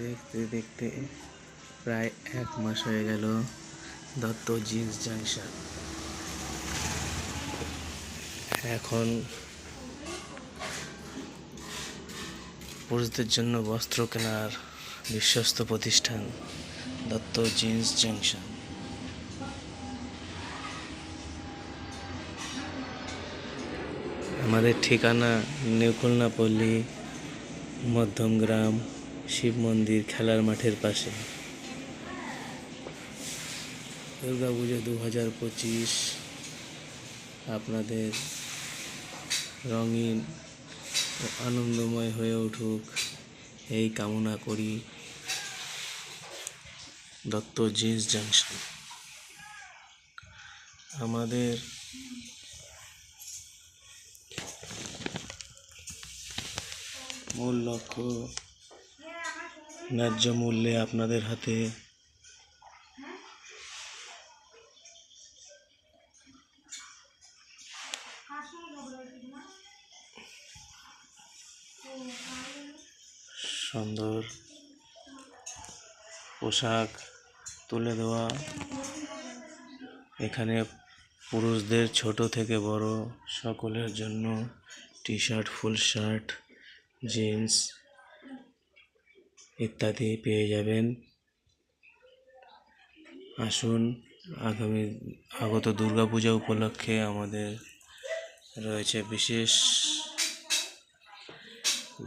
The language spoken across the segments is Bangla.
দেখতে দেখতে প্রায় এক মাস হয়ে গেল দত্ত জিন্স জাংশন। এখন পুরুষদের জন্য বস্ত্র কেনার বিশ্বস্ত প্রতিষ্ঠান দত্ত জিন্স জাংশন। আমাদের ঠিকানা নিউ খুলনা পল্লী মধ্যমগ্রাম শিব মন্দির খেলার মাঠের পাশে। দুর্গা পুজো দু হাজার পঁচিশ। আপনাদের রঙিন আনন্দময় হয়ে উঠুক। এই কামনা করি দত্ত জিন্স জাংশন। আমাদের মূল লক্ষ্য ন্যায্য মূল্যে আপনাদের হাতে সুন্দর পোশাক তুলে দেওয়া। এখানে পুরুষদের ছোট থেকে বড় সকলের জন্য T shirt full shirt, jeans ইত্যাদি পেয়ে যাবেন। আসুন, আগামী, আগত দুর্গাপূজা উপলক্ষে আমাদের রয়েছে বিশেষ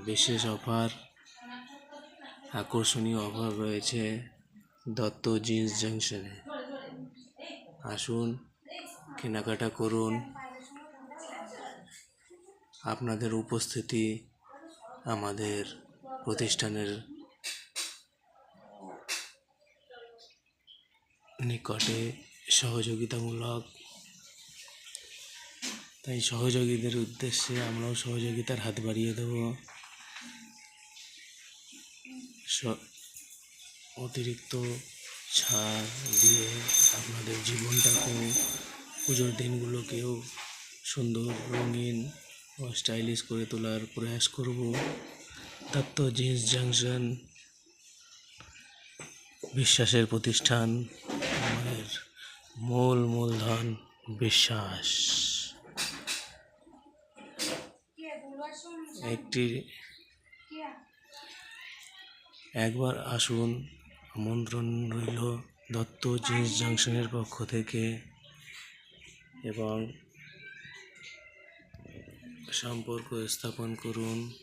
বিশেষ অফার। আকর্ষণীয় অফার রয়েছে দত্ত জিন্স জাংশনে। আসুন, কেনাকাটা করুন। আপনাদের উপস্থিতি আমাদের প্রতিষ্ঠানের নিকটে সহযোগিতামূলক। তাই সহযোগীদের উদ্দেশ্যে আমরাও সহযোগিতার হাত বাড়িয়ে দেব। অতিরিক্ত ছাড় দিয়ে আপনাদের জীবনটাকেও, পুজোর দিনগুলোকেও সুন্দর, রঙিন ও স্টাইলিশ করে তোলার প্রয়াস করব। দত্ত জিন্স জাংশন, বিশ্বাসের প্রতিষ্ঠান মূল মূলধন বিশ্বাস। একটি একবার আসুন, আমন্ত্রণ রইল দত্ত জিন্স জাংশনের পক্ষ থেকে এবং সম্পর্ক স্থাপন করুন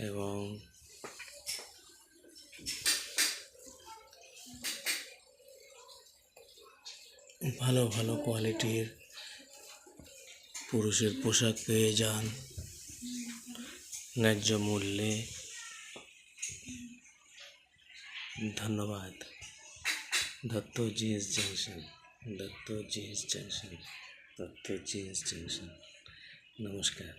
এবং ভালো ভালো কোয়ালিটির পুরুষের পোশাক পেয়ে যান। ন্যায্য মূল্যে। ধন্যবাদ। Dutta jeans junction, Dutta jeans junction, Dutta jeans junction. নমস্কার।